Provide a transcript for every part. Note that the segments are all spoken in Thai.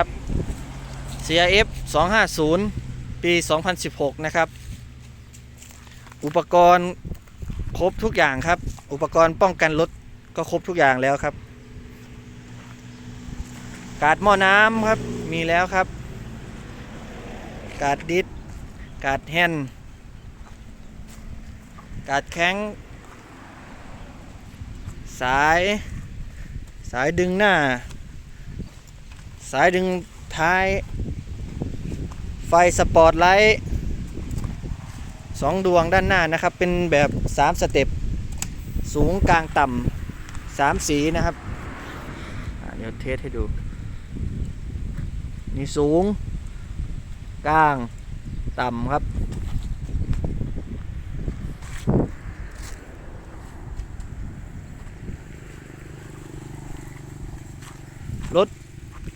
ครับ CRF 250 ปี 2016 นะครับ อุปกรณ์ครบทุกอย่างครับ อุปกรณ์ป้องกันรถก็ครบทุกอย่างแล้วครับ กาดหม้อน้ำครับ มีแล้วครับ กาดดิสกาดแฮนกาดแข้ง สาย สายดึงหน้า สายดึงท้าย ไฟสปอร์ตไลท์สองดวงด้านหน้านะครับ เป็นแบบ 3 สเต็ป สูงกลางต่ำสามสีนะครับอ่าเดี๋ยวเทสให้ดู นี่สูง กลาง ต่ำครับรถ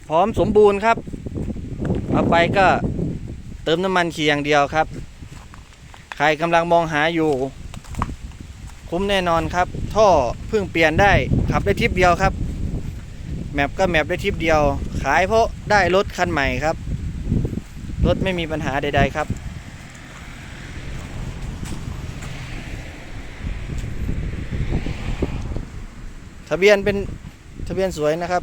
พร้อมสมบูรณ์ครับ เอาไปก็เติมน้ำมันขี่อย่างเดียวครับ ใครกำลังมองหาอยู่ คุ้มแน่นอนครับ ท่อเพิ่งเปลี่ยนได้ขับได้ทิปเดียวครับ แมปก็แมปได้ทิปเดียว ขายเพราะได้รถคันใหม่ครับ รถไม่มีปัญหาใด ๆครับทะเบียนเป็นทะเบียนสวยนะครับ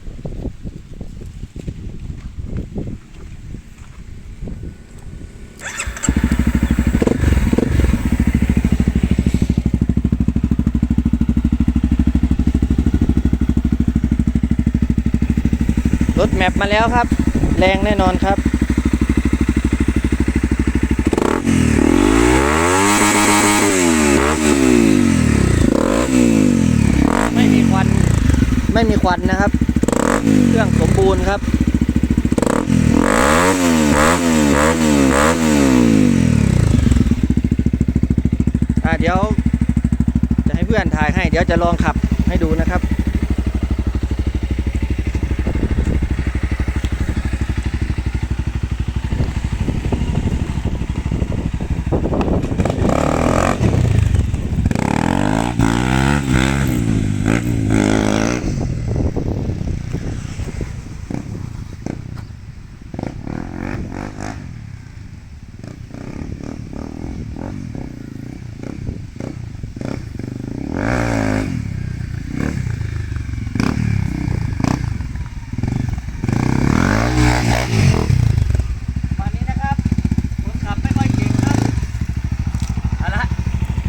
รถแมปมาแล้วครับ แรงแน่นอนครับไม่มีควันไม่มีควันนะครับ เครื่องสมบูรณ์ครับ อ่าเดี๋ยว จะให้เพื่อนถ่ายให้ เดี๋ยวจะลองขับให้ดูนะครับ